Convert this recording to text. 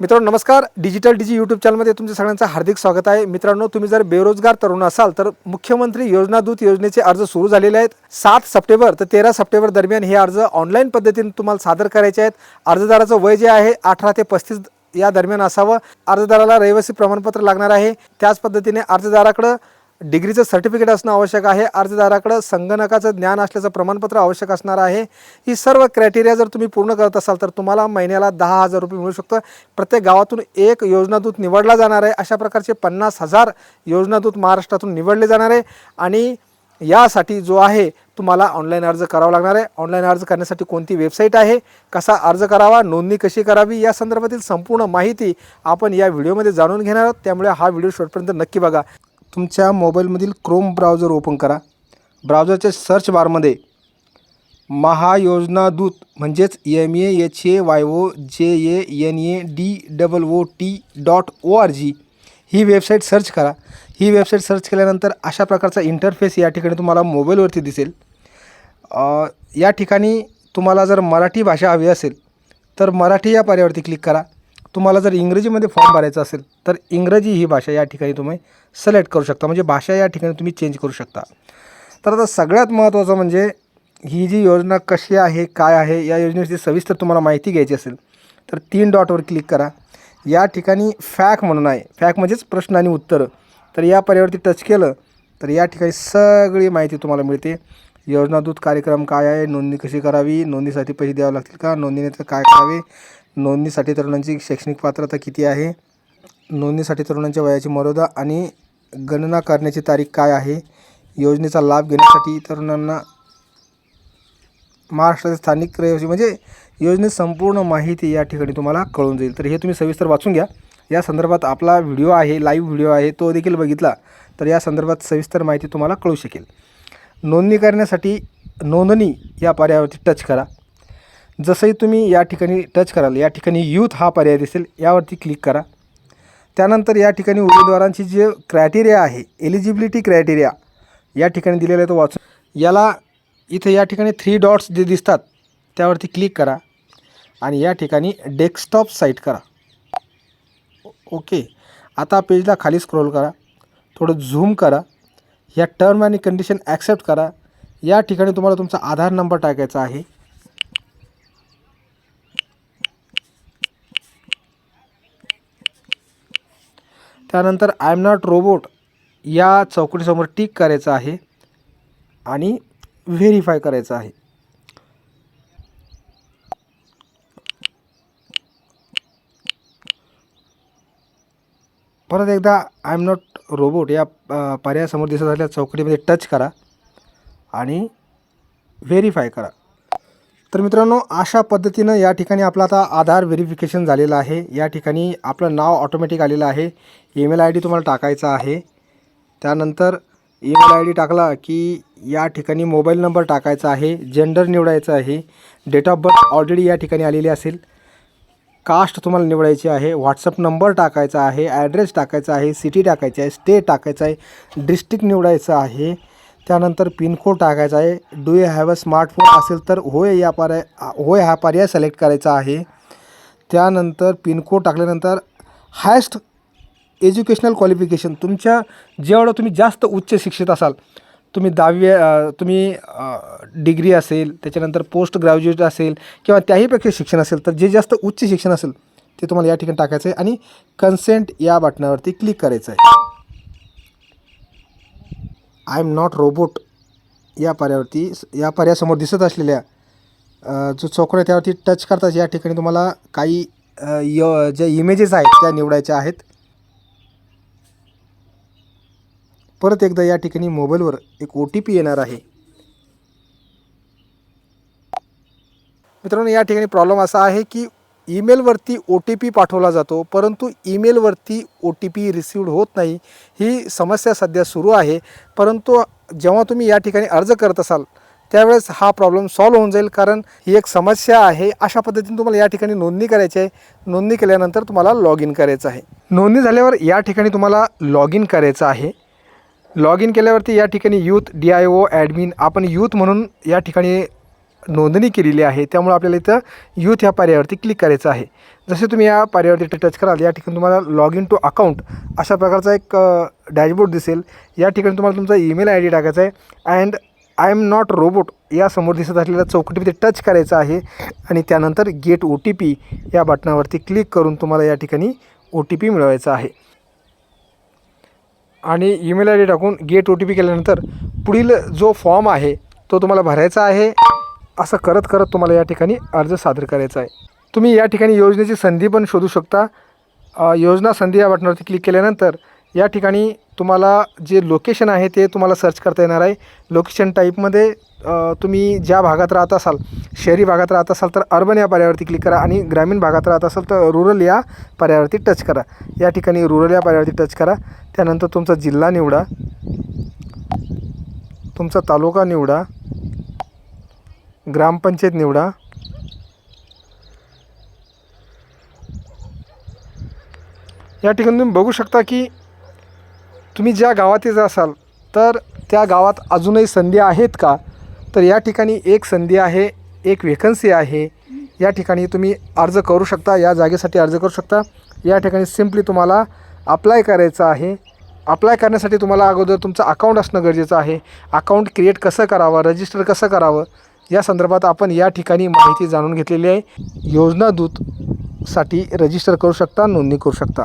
मित्रांनो नमस्कार. डिजिटल डिजी यूट्यूब चॅनलमध्ये तुमच्या सगळ्यांचं हार्दिक स्वागत आहे. मित्रांनो तुम्ही जर बेरोजगार तरुण असाल तर मुख्यमंत्री योजना दूत योजनेचे अर्ज सुरू झालेले आहेत. सात सप्टेंबर ते तेरा सप्टेंबर दरम्यान हे अर्ज ऑनलाईन पद्धतीने तुम्हाला सादर करायचे आहेत. अर्जदाराचं वय जे आहे अठरा ते पस्तीस या दरम्यान असावं. अर्जदाराला रहिवासी प्रमाणपत्र लागणार आहे. त्याच पद्धतीने अर्जदाराकडं डिग्रीचं सर्टिफिकेट असणं आवश्यक आहे. अर्जदाराकडं संगणकाचं ज्ञान असल्याचं प्रमाणपत्र आवश्यक असणार आहे. ही सर्व क्रायटेरिया जर तुम्ही पूर्ण करत असाल तर तुम्हाला महिन्याला दहा हजार रुपये मिळू शकतं. प्रत्येक गावातून एक योजनादूत निवडला जाणार आहे. अशा प्रकारचे पन्नास हजार योजनादूत महाराष्ट्रातून निवडले जाणार आहे. आणि यासाठी जो आहे तुम्हाला ऑनलाईन अर्ज करावा लागणार आहे. ऑनलाईन अर्ज करण्यासाठी कोणती वेबसाईट आहे कसा अर्ज करावा नोंदणी कशी करावी या संदर्भातील संपूर्ण माहिती आपण या व्हिडिओमध्ये जाणून घेणार आहोत. त्यामुळे हा व्हिडिओ शेवटपर्यंत नक्की बघा. तुमच्या मोबाईलमधील क्रोम ब्राउझर ओपन करा. ब्राउझरच्या सर्च बारमध्ये महायोजनादूत म्हणजेच M A H A Y O J A N A D double O T dot O R G he website search करा. ही वेबसाईट सर्च केल्यानंतर अशा प्रकारचा इंटरफेस या ठिकाणी तुम्हाला मोबाईलवरती दिसेल. या ठिकाणी तुम्हाला जर मराठी भाषा हवी असेल तर मराठी या पर्यावरती क्लिक करा. तुम्हाला जर इंग्रजीमध्ये फॉर्म भरायचा असेल तर इंग्रजी ही भाषा या ठिकाणी तुम्ही सिलेक्ट करू शकता. म्हणजे भाषा या ठिकाणी तुम्ही चेंज करू शकता. तर आता सगळ्यात महत्त्वाचं म्हणजे ही जी योजना कशी आहे काय आहे या योजनेची सविस्तर तुम्हाला माहिती घ्यायची असेल तर तीन डॉटवर क्लिक करा. या ठिकाणी फॅक म्हणून आहे. फॅक म्हणजेच प्रश्न आणि उत्तरं. तर या पर्यावरती टच केलं तर या ठिकाणी सगळी माहिती तुम्हाला मिळते. योजनादूत कार्यक्रम काय आहे नोंदणी कशी करावी नोंदणीसाठी पैसे द्यावे लागतील का नोंदणीनंतर काय करावे नोंदणीसाठी तरुणांची शैक्षणिक पात्रता किती आहे? नोंदणीसाठी तरुणांच्या वयाची मर्यादा आणि गणना करण्याची तारीख काय आहे? योजनेचा लाभ घेण्यासाठी तरुणांना महाराष्ट्रातील स्थानिक रहिवासी म्हणजे योजनेत संपूर्ण माहिती या ठिकाणी तुम्हाला कळून जाईल. तर हे तुम्ही सविस्तर वाचून घ्या. या संदर्भात आपला व्हिडिओ आहे लाईव्ह व्हिडिओ आहे तो देखील बघितला तर या संदर्भात सविस्तर माहिती तुम्हाला कळू शकेल. नोंदणी करण्यासाठी नोंदणी या पर्यायावरती टच करा. जसंही तुम्ही या ठिकाणी टच कराल या ठिकाणी यूथ हा पर्याय दिसेल यावरती क्लिक करा. त्यानंतर या ठिकाणी उमेदवारांची जे क्रायटेरिया आहे एलिजिबिलिटी क्रायटेरिया या ठिकाणी दिलेला आहे तो वाचून. याला इथे या ठिकाणी थ्री डॉट्स जे दिसतात त्यावरती क्लिक करा आणि या ठिकाणी डेस्कटॉप साईट करा. ओके आता पेजला खाली स्क्रोल करा. थोडं झूम करा. या टर्म आणि कंडिशन ॲक्सेप्ट करा. या ठिकाणी तुम्हाला तुमचा आधार नंबर टाकायचा आहे. त्यानंतर आय एम नॉट रोबोट या चौकटीसमोर टिक करायचं आहे आणि व्हेरीफाय करायचं आहे. परत एकदा आय एम नॉट रोबोट या पर्यायासमोर दिसत असलेल्या चौकटीमध्ये टच करा आणि व्हेरीफाय करा. तर मित्रांनो अशा पद्धतीनं या ठिकाणी आपला आता आधार व्हेरिफिकेशन झालेलं आहे. या ठिकाणी आपलं नाव ऑटोमॅटिक आलेलं आहे. ईमेल आय डी तुम्हाला टाकायचा आहे. त्यानंतर ईमेल आय डी टाकला की या ठिकाणी मोबाईल नंबर टाकायचा आहे. जेंडर निवडायचं आहे. डेट ऑफ बर्थ ऑलरेडी या ठिकाणी आलेली असेल. कास्ट तुम्हाला निवडायची आहे. व्हॉट्सअप नंबर टाकायचा आहे. ॲड्रेस टाकायचा आहे. सिटी टाकायची आहे. स्टेट टाकायचं आहे. डिस्ट्रिक्ट निवडायचं आहे. त्यानंतर पिनकोड टाकायचा आहे. Do you have a smartphone असेल तर होय या पर्याय होय हा पर्याय सिलेक्ट करायचा आहे. त्यानंतर पिनकोड टाकल्यानंतर हायस्ट एज्युकेशनल क्वालिफिकेशन तुमच्या जेवढं तुम्ही जास्त उच्च शिक्षित असाल तुम्ही दहावी तुम्ही डिग्री असेल त्याच्यानंतर पोस्ट ग्रॅज्युएट असेल किंवा त्याहीपेक्षा शिक्षण असेल तर जे जास्त उच्च शिक्षण असेल ते तुम्हाला या ठिकाणी टाकायचं आहे आणि कन्सेंट या बटनावरती क्लिक करायचं आहे. आय एम नॉट रोबोट या पर्यावरती या पर्यासमोर दिसत असलेल्या जो चौकड आहे त्यावरती टच करताच या ठिकाणी तुम्हाला काही य ज्या इमेजेस आहेत त्या निवडायच्या आहेत. परत एकदा या ठिकाणी मोबाईलवर एक ओ टी पी येणार आहे. मित्रांनो या ठिकाणी प्रॉब्लेम असा आहे की ईमेलवरती ओ टी पी पाठवला जातो परंतु ईमेलवरती ओ टी पी रिसिवड होत नाही ही समस्या सध्या सुरू आहे. परंतु जेव्हा तुम्ही या ठिकाणी अर्ज करत असाल त्यावेळेस हा प्रॉब्लेम सॉल्व्ह होऊन जाईल कारण ही एक समस्या आहे. अशा पद्धतीने तुम्हाला या ठिकाणी नोंदणी करायची आहे. नोंदणी केल्यानंतर तुम्हाला लॉग इन करायचं आहे. नोंदणी झाल्यावर या ठिकाणी तुम्हाला लॉग इन करायचं आहे. लॉग इन केल्यावरती या ठिकाणी youth D I O admin आपण यूथ म्हणून या ठिकाणी नोंदणी केलेली आहे. त्यामुळे आपल्याला इथं यूथ ह्या पर्यायावरती क्लिक करायचं आहे. जसे तुम्ही या पर्यावरती टच कराल या ठिकाणी तुम्हाला लॉग इन टू अकाउंट अशा प्रकारचा एक डॅशबोर्ड दिसेल. या ठिकाणी तुम्हाला तुमचा ईमेल आय डी टाकायचा आहे. And I am not robot या समोर दिसत असलेल्या चौकटीमध्ये टच करायचं आहे. आणि त्यानंतर गेट ओ टी पी या बटनावरती क्लिक करून तुम्हाला या ठिकाणी ओ टी पी मिळवायचा आहे. आणि ईमेल आय डी टाकून गेट ओ टी पी केल्यानंतर पुढील जो फॉर्म आहे तो तुम्हाला भरायचा आहे. असं करत करत तुम्हाला या ठिकाणी अर्ज सादर करायचा आहे. तुम्ही या ठिकाणी योजनेची संधी पण शोधू शकता. योजना संधी या बटनावरती क्लिक केल्यानंतर या ठिकाणी तुम्हाला जे लोकेशन आहे ते तुम्हाला सर्च करता येणार आहे. लोकेशन टाईपमध्ये तुम्ही ज्या भागात राहत असाल शहरी भागात राहत असाल तर अर्बन या पर्यावरती क्लिक करा आणि ग्रामीण भागात राहत असाल तर रुरल या पर्यावरती टच करा. या ठिकाणी रुरल या पर्यावरती टच करा. त्यानंतर तुमचा जिल्हा निवडा. तुमचा तालुका निवडा. ग्रामपंचायत निवडा. या ठिकाणी तुम्ही बघू शकता की तुम्ही ज्या गावात असाल तर त्या गावात अजूनही संधी आहेत का? तर या ठिकाणी एक संधी आहे एक वेकन्सी आहे. या ठिकाणी तुम्ही अर्ज करू शकता या जागेसाठी अर्ज करू शकता. या ठिकाणी सिम्पली तुम्हाला अप्लाय करायचं आहे. अप्लाय करण्यासाठी तुम्हाला अगोदर तुमचं अकाउंट असणं गरजेचं आहे. अकाउंट क्रिएट कसं करावं रजिस्टर कसं करावं या संदर्भात आपण या ठिकाणी माहिती जाणून घेतलेली आहे. योजना दूतसाठी रजिस्टर करू शकता नोंदणी करू शकता.